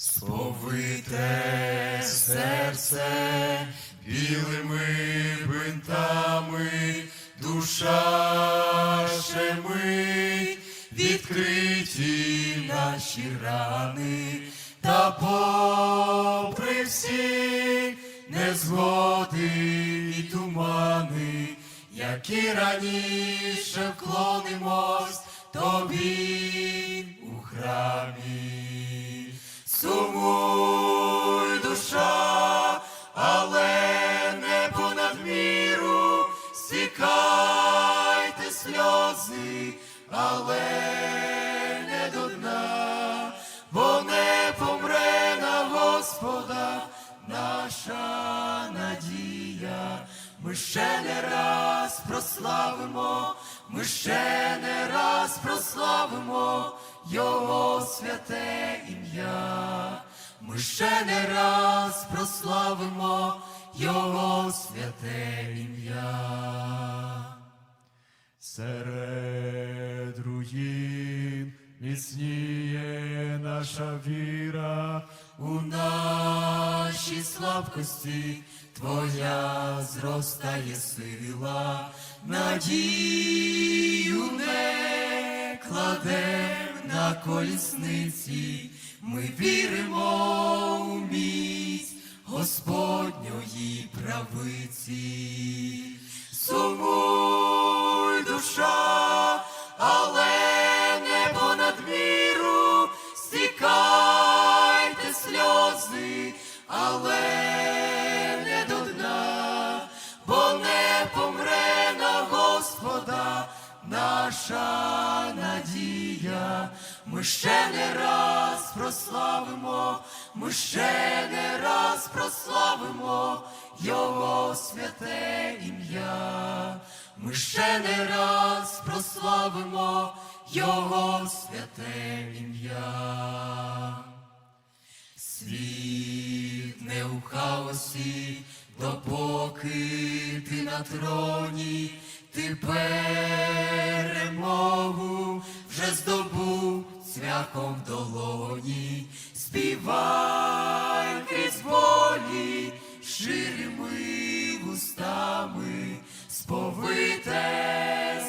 Сповите серце білими бинтами, душа щемить, відкриті наші рани, та попри всі незгоди і тумани, які раніше вклонимось тобі у храмі. Сльози, але не до дна, бо не помре на Господа наша надія. Ми ще не раз прославимо, ми ще не раз прославимо Його святе ім'я. Ми ще не раз прославимо Його святе ім'я. Серед міцніє наша віра у нашій слабкості, Твоя зростає сила, надію не кладем на колісниці, ми віримо у міць Господньої правиці. Наша надія. Ми ще не раз прославимо, ми ще не раз прославимо Його святе ім'я. Ми ще не раз прославимо Його святе ім'я. Світ не у хаосі, допоки ти на троні, ти вже здобув цвяхом долоні, співай крізь болі ширими вустами, сповите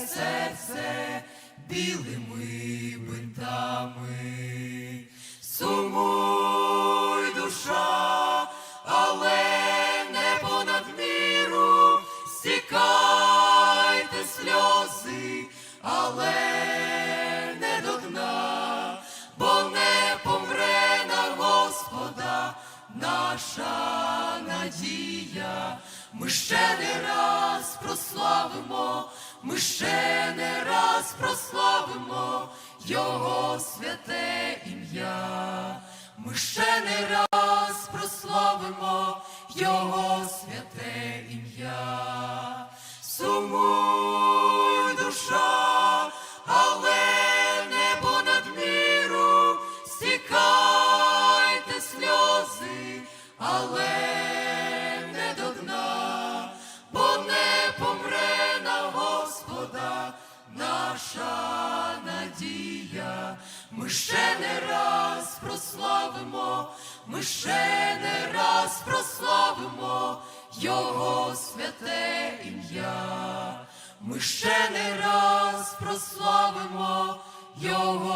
серце білими бинтами. Сумуй, душа, але не понад міру, стікайте сльози, але наша надія. Ми ще не раз прославимо, ми ще не раз прославимо Його святе ім'я. Ми ще не раз прославимо Його святе ім'я. Ми ще не раз прославимо, ми ще не раз прославимо Його святе ім'я. Ми ще не раз прославимо Його.